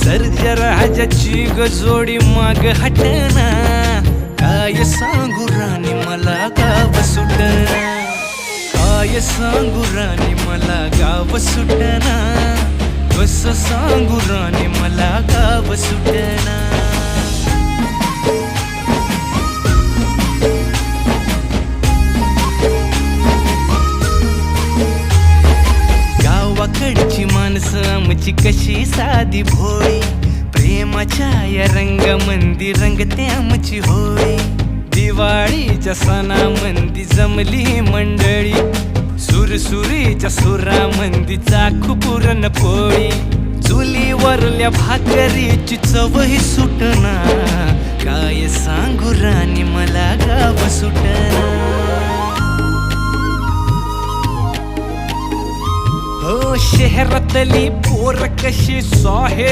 सर्जराजाची गजोडी माग हटना. काय सांगू राणी मला गाव सुटना. काय सांगू राणी मला गाव सुटना. कस सांगू राणी मला गाव सुटना. माणसं कशी साधी भोळी? प्रेमाच्या या रंगामंदी रंगते आमची होळी. दिवाळीच्या सणामंदी जमली मंडळी. सुरसुरीच्या सुरामंदी चाखू पुरण पोळी. चुलीवरल्या भाकरीची चवही सुटना काय हो शहरातली पोर कशी साहेब